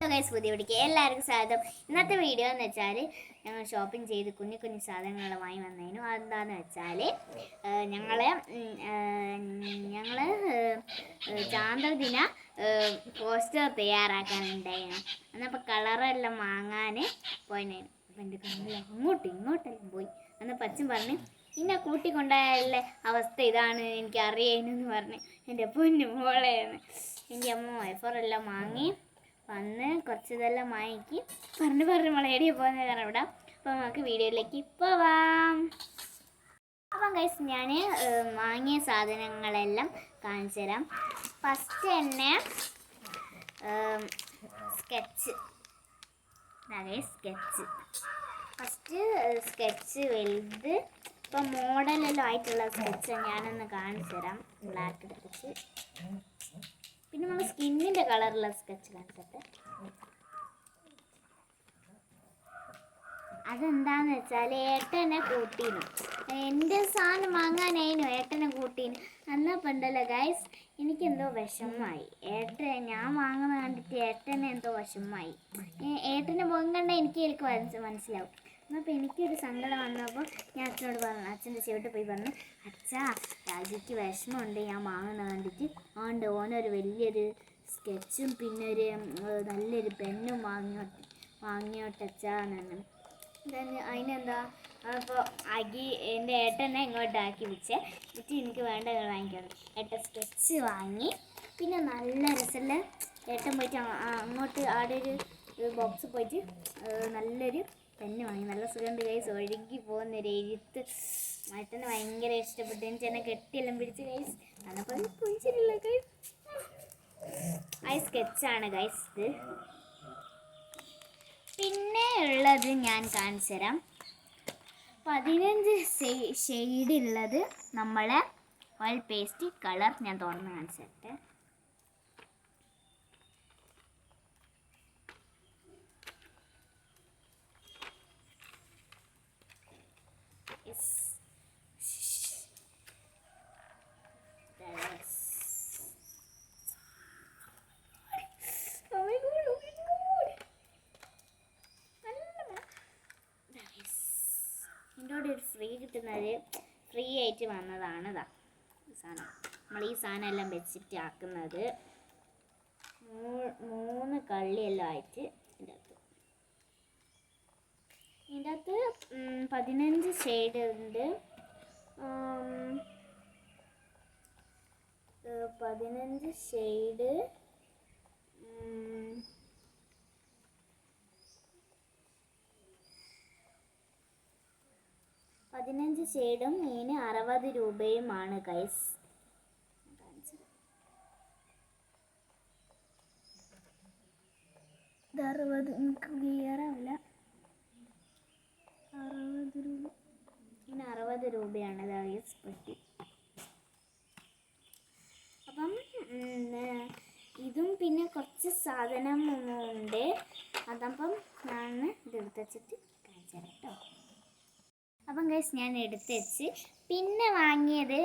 Guys പുതിയ പിടിക്കുക എല്ലാവർക്കും സ്വാഗതം. ഇന്നത്തെ വീഡിയോ എന്ന് വെച്ചാൽ ഞങ്ങൾ ഷോപ്പിംഗ് ചെയ്ത് കുഞ്ഞു കുഞ്ഞു സാധനങ്ങൾ വാങ്ങി വന്നതിനും അതെന്താന്ന് വെച്ചാൽ ഞങ്ങളെ ഞങ്ങൾ ചാന്ദ്രദിന പോസ്റ്റർ തയ്യാറാക്കാനുണ്ടായിരുന്നു. എന്നപ്പോൾ കളറെല്ലാം വാങ്ങാൻ പോയിനായിരുന്നു. അപ്പം എന്റെ കണ്ണിൽ അങ്ങോട്ടും ഇങ്ങോട്ടെല്ലാം പോയി. അന്ന് പച്ചൻ പറഞ്ഞ് ഇന്നെ കൂട്ടിക്കൊണ്ടായുള്ള അവസ്ഥ ഇതാണ് എനിക്ക് അറിയാനെന്ന് പറഞ്ഞ്. എന്റെ പൊന്നു മോളെയാണ് എന്റെ അമ്മ വൈഫറെല്ലാം വാങ്ങി വന്ന് കുറച്ച് ഇതെല്ലാം വാങ്ങിക്ക്. പറഞ്ഞ് പറഞ്ഞ് മുളയടി പോകുന്ന കാരണം ഇവിടെ. അപ്പോൾ നമുക്ക് വീഡിയോയിലേക്ക് പോവാം. അപ്പം കൈസ് ഞാൻ വാങ്ങിയ സാധനങ്ങളെല്ലാം കാണിച്ചു തരാം. ഫസ്റ്റ് തന്നെ സ്കെച്ച് സ്കെച്ച് ഫസ്റ്റ് സ്കെച്ച് വലുത്. ഇപ്പം മോഡലെല്ലാം ആയിട്ടുള്ള സ്കെച്ച് ഞാനൊന്ന് കാണിച്ചു തരാം. ബ്ലാക്ക് എടുത്തിട്ട് പിന്നെ നമ്മൾ സ്കിന്നിന്റെ കളറുള്ള സ്കെച്ച് കാണിച്ചിട്ട്. അതെന്താന്ന് വെച്ചാൽ ഏട്ടനെ കൂട്ടീനു. എന്റെ സാധനം വാങ്ങാനായിരുന്നു ഏട്ടനെ കൂട്ടീന്. അന്നപ്പോൾ ഉണ്ടല്ലോ ഗൈസ് എനിക്കെന്തോ വിഷമമായി. ഏട്ടൻ ഞാൻ വാങ്ങുന്ന കണ്ടിട്ട് ഏട്ടനെ എന്തോ വിഷമമായി. ഏട്ടനെ മുഖം കണ്ടാൽ എനിക്ക് എനിക്ക് മനസ്സ് മനസ്സിലാവും. എന്നപ്പോൾ എനിക്കൊരു സങ്കടം വന്നപ്പോൾ ഞാൻ അച്ഛനോട് പറഞ്ഞു അച്ഛന്റെ ചെവിട്ട് പോയി പറഞ്ഞു അച്ഛാ രാജിക്ക് വിഷമമുണ്ട് ഞാൻ വാങ്ങുന്ന കണ്ടിട്ട്. ആണ്ട് ഓനൊരു വലിയൊരു സ്കെച്ചും പിന്നെ ഒരു നല്ലൊരു പെന്നും വാങ്ങിയോട്ടെ വാങ്ങിയോട്ടച്ചാന്നാണ് then അതിനെന്താ അപ്പോൾ ആക്കി എന്റെ ഏട്ടനെ ഇങ്ങോട്ടാക്കി വെച്ചേ എന്നിട്ട് എനിക്ക് വേണ്ട വാങ്ങിക്കണം ഏട്ടൻ സ്കെച്ച് വാങ്ങി. പിന്നെ നല്ല രസമുള്ള ഏട്ടൻ പോയിട്ട് അങ്ങോട്ട് ആടെ ഒരു ബോക്സ് പോയിട്ട് നല്ലൊരു പെന്ന് വാങ്ങി. നല്ല സുഖമുണ്ട് കൈസ് ഒഴുകി പോകുന്ന എഴുത്ത്. ഏട്ടന് ഭയങ്കര ഇഷ്ടപ്പെട്ടു. എനിക്ക് എന്നെ കെട്ടിയെല്ലാം പിടിച്ച് കൈസ് അന്നപ്പോൾ കുഞ്ചിരില്ല കൈസ് ആ സ്കെച്ചാണ് ഗൈസ് ഇത്. പിന്നെ ഉള്ളത് ഞാൻ കാണിച്ചു തരാം. പതിനഞ്ച് ഷെയ്ഡ് ഉള്ളത് നമ്മളെ ഓയിൽ പേസ്റ്റ് കളർ ഞാൻ തുറന്ന് കാണിച്ചു തരട്ടെ. ഇതിന്റെ എന്നോട് ഒരു ഫ്രീ കിട്ടുന്നത് ഫ്രീ ആയിട്ട് വന്നതാണ് ഇതാ സാധനം നമ്മൾ ഈ സാധനം എല്ലാം വെച്ചിട്ട് ആക്കുന്നത് മൂന്ന് കള്ളിയെല്ലാം ആയിട്ട് അകത്ത് ഇതിന്റെ അകത്ത് പതിനഞ്ച് ഷെയ്ഡ് ഉണ്ട്. പതിനഞ്ച് ഷെയ്ഡ് പതിനഞ്ച് ഷെയ്ഡും ഇതിന് അറുപത് രൂപയുമാണ് ഇത് അറുപത് എനിക്ക് ക്ലിയർ ആവില്ല അറുപത് രൂപ ഇങ്ങനെ അറുപത് രൂപയാണ് ഗൈസ് പെട്ടി അപ്പം ഇതും പിന്നെ കുറച്ച് സാധനം ഉണ്ട്. അതപ്പം ഞാൻ ഇത് എടുത്ത് വെച്ചിട്ട് കാണിച്ചു കേട്ടോ. അപ്പം ഗൈസ് ഞാൻ എടുത്ത് വെച്ച് പിന്നെ വാങ്ങിയത്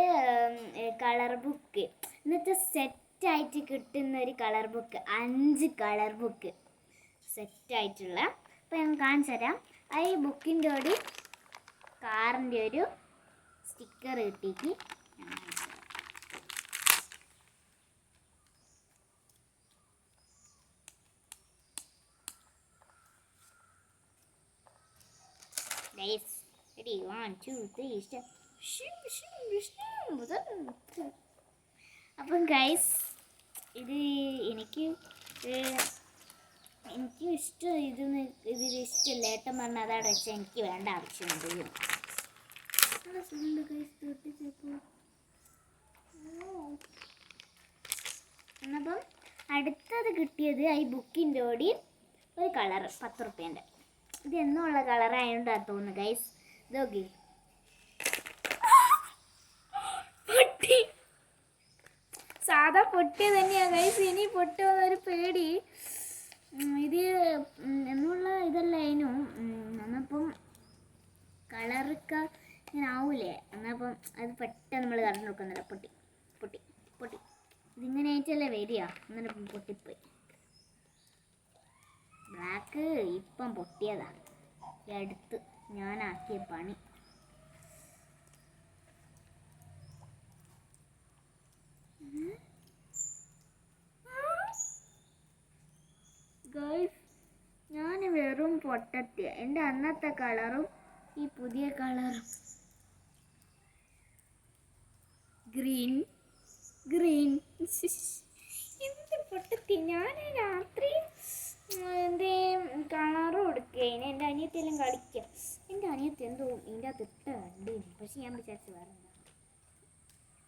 കളർ ബുക്ക് എന്നിട്ട് സെറ്റായിട്ട് കിട്ടുന്ന ഒരു കളർ ബുക്ക് അഞ്ച് കളർ ബുക്ക് സെറ്റായിട്ടുള്ള അപ്പം ഞാൻ കാണിച്ചു തരാം ആ ഈ ബുക്കിന്റെ കൂടി കാറിന്റെ ഒരു സ്റ്റിക്കർ കിട്ടിയിട്ട്. അപ്പം ഗൈസ് ഇത് എനിക്കും എനിക്ക് ഇഷ്ടം ഇതൊന്ന് ഇതിൽ ഇഷ്ടമില്ല ഏട്ടൻ പറഞ്ഞ അതാണ് വെച്ചാൽ എനിക്ക് വേണ്ട ആവശ്യമുണ്ട് ഇത്. guys, തൊട്ടിച്ചപ്പോൾ. ഓ. എന്നപ്പം അടുത്തത് കിട്ടിയത് ഈ ബുക്കിന്റെ ഓടി ഒരു കളർ പത്ത് റുപ്യേന്റെ ഇത് എന്നുള്ള കളറായതുകൊണ്ടാ തോന്നുന്നു ഗൈസ് ഇതൊക്കെ പൊട്ടി സാധാ പൊട്ടി തന്നെയാ ഗൈസ് ഇനി പൊട്ടുമെന്നൊരു പേടി ഇത് എന്നുള്ള ഇതല്ലായിരുന്നു എന്നപ്പം കളറൊക്കെ ഇങ്ങനെ ആവൂലേ എന്നപ്പം അത് പെട്ടെന്ന് നമ്മൾ കറണ്ട് നോക്കുന്നില്ല പൊട്ടി പൊട്ടി പൊട്ടി. ഇതിങ്ങനെ ആയിട്ടല്ലേ വരിക. എന്നിട്ട് പൊട്ടിപ്പോയി. ബ്ലാക്ക് ഇപ്പം പൊട്ടിയതാണ് എടുത്ത് ഞാനാക്കിയ പണി. ഗൈസ് ഞാൻ വെറും പൊട്ടത്തിയ എന്റെ അന്നത്തെ കളറും ഈ പുതിയ കളർ. Green green. എന്ത് പൊട്ടത്തി? ഞാൻ രാത്രി എന്തേ കളറും എടുക്കുകയാണ് എന്റെ അനിയത്തിയെല്ലാം കളിക്കാം. എന്റെ അനിയത്തി എന്തോ ഇതിന്റെ അകത്ത് ഇട്ട കണ്ടു പക്ഷെ ഞാൻ വിചാരിച്ചു വേറെ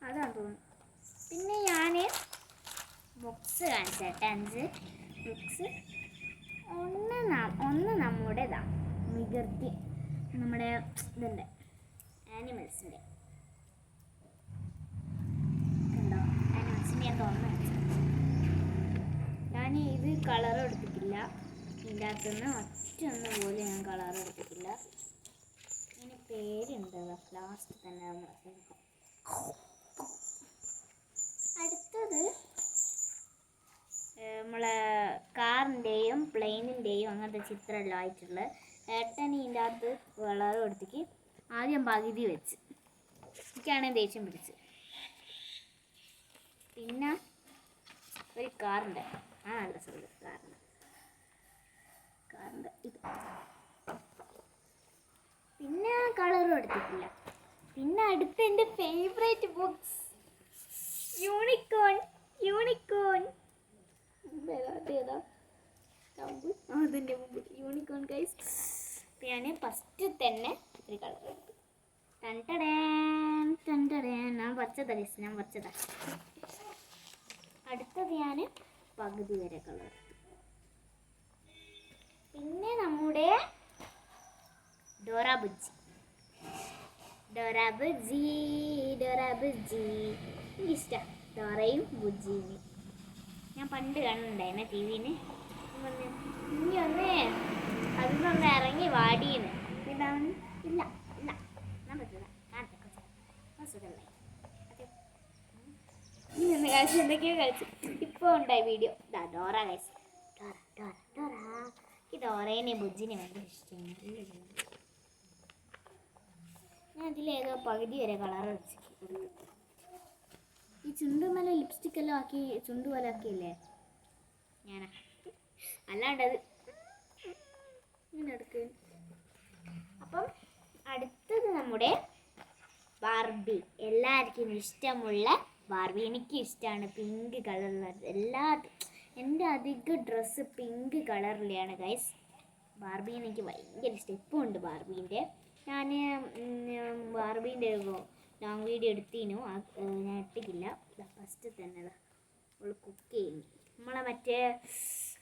അതാണ് തോന്നുന്നു. പിന്നെ ഞാൻ ബുക്സ് കാണിച്ചേട്ടെ അഞ്ച് ബുക്സ്. ഒന്ന് ഒന്ന് നമ്മുടേതാണ് മികർത്തി നമ്മുടെ ഇതുണ്ട്. ആനിമൽസിന്റെ ഞാൻ ഇത് കളർ എടുത്തിട്ടില്ല. ഇതിന്റെ അകത്തുനിന്ന് ഒറ്റ പോലും ഞാൻ കളർ എടുത്തിട്ടില്ല. ഇതിന് പേരുണ്ട് ലാസ്റ്റ് തന്നെ അടുത്തത് പ്ലെയിനിന്റെയും അങ്ങനത്തെ ചിത്രമല്ല ആയിട്ടുള്ള ഏട്ടൻ ഇതിന്റെ അകത്ത് വിളവ് എടുത്തേക്ക് ആദ്യം പകുതി വെച്ച്. എനിക്കാണ് ദേഷ്യം പിടിച്ച്. പിന്നെ ഒരു കാറുണ്ട് ആ നല്ല സുഖം കാറുണ്ട് കാറുണ്ട് ഇത്. പിന്നെ കളറും എടുത്തിട്ടില്ല പിന്നെ അടുത്ത എന്റെ ഫേവറേറ്റ് ബുക്സ് യൂണിക്കോൺ യൂണിക്കോൺ അതിന്റെ യൂണിക്കോൺ ഗൈസ് ഞാൻ ഫസ്റ്റ് തന്നെ ഒരു കളർ എടുത്തു. ഞാൻ വച്ചതാ അടുത്തത് ഞാൻ പകുതി വരെ കളർ പിന്നെ നമ്മുടെ ഡോറ ബുജ്ജി. ഡോറ ബുജ്ജി ഡോറയും ബുജ്ജിയും. ഞാൻ പണ്ട് കാണുന്നുണ്ടായിരുന്നു ടി വിന് ഇറങ്ങി വാടിയെന്ന് എന്തൊക്കെയോ കഴിച്ചു ഇപ്പോൾ ഉണ്ടായി വീഡിയോ ഡോറ കഴിച്ചു ഡോറ ഡോറ ഡോറ ഈ ഡോറേനെ ബുജ്ജിനെ ഭയങ്കര ഇഷ്ടമാണ് ഞാൻ അതിലേതോ പകുതി വരെ കളർ കൊടുത്തു ഈ ചുണ്ടുമല ലിപ്സ്റ്റിക് എല്ലാം ആക്കി ചുണ്ടുപോലെ ആക്കിയില്ലേ? ഞാനാ. അല്ലാണ്ടത്. അപ്പം അടുത്തത് നമ്മുടെ ബാർബി. എല്ലാവർക്കും ഇഷ്ടമുള്ള ബാർബി. എനിക്ക് ഇഷ്ടമാണ് പിങ്ക് കളറിലുള്ളത് എല്ലാ എന്റെ അധിക ഡ്രസ്സ് പിങ്ക് കളറിലെയാണ് ഗൈസ് ബാർബി എനിക്ക് ഭയങ്കര ഇഷ്ടം. ഇപ്പോൾ ഉണ്ട് ബാർബീന്റെ. ഞാൻ ബാർബീന്റെ ലോങ് വീഡിയോ എടുത്തിനു ഞാൻ ഇട്ടിട്ടില്ല. ഫസ്റ്റ് തന്നെ അവൾ കുക്ക് ചെയ്യുന്നു. നമ്മളെ മറ്റേ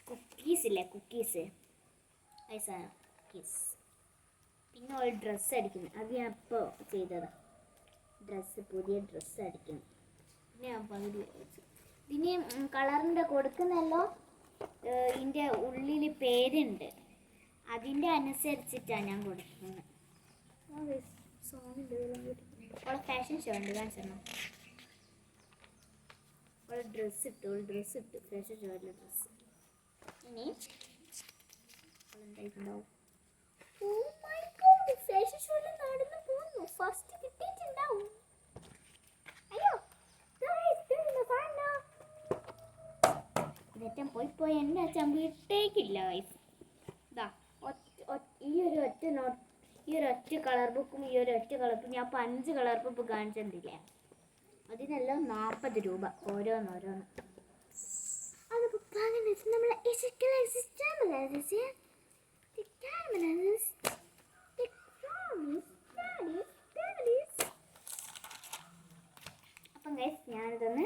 കുക്കീസ് ഇല്ലേ? കുക്കീസ് ഐസാ കുക്കീസ് പിന്നെ ഒരു ഡ്രസ്സ് അടിക്കുന്നു. അത് ഞാൻ ഇപ്പോൾ ചെയ്തതാ. ഡ്രസ്സ് പുതിയ ഡ്രസ്സ് അടിക്കുന്നു. പിന്നെ ഞാൻ പകുതി വെച്ചു. ഇതിന് കളറിന്റെ കൊടുക്കുന്നല്ലോ? ഇതിന്റെ ഉള്ളിൽ പേരുണ്ട്. അതിന്റെ അനുസരിച്ചിട്ടാണ് ഞാൻ കൊടുക്കുന്നത്. അവളെ ഫാഷൻ ഷോ ഉണ്ട്. കാണിച്ചോ അവളെ ഡ്രസ്സ് ഇട്ടു. അവൾ ഡ്രസ്സ് ഇട്ടു. ഫാഷൻ ഷോയിലെ ഡ്രസ്സ് ഇനി ഓ മൈ ഗോഡ് ഫസ്റ്റ് പോയി പോയി എന്നെ അച്ഛൻ വിട്ടേക്കില്ല വൈഫ് ഇതാ ഈ ഒരു ഒറ്റ നോട്ട് ഈ ഒരു ഒറ്റ കളർ ബുക്കും ഈ ഒരു ഒറ്റ കളർ ബുക്കും ഞാൻ അഞ്ച് കളർ ബുക്ക് കാണിച്ചിട്ടില്ലേ അതിനെല്ലാം നാൽപ്പത് രൂപ ഓരോന്നോരോന്ന് അങ്ങനെ നമ്മളെ അപ്പം ഗൈസ് ഞാനിതൊന്ന്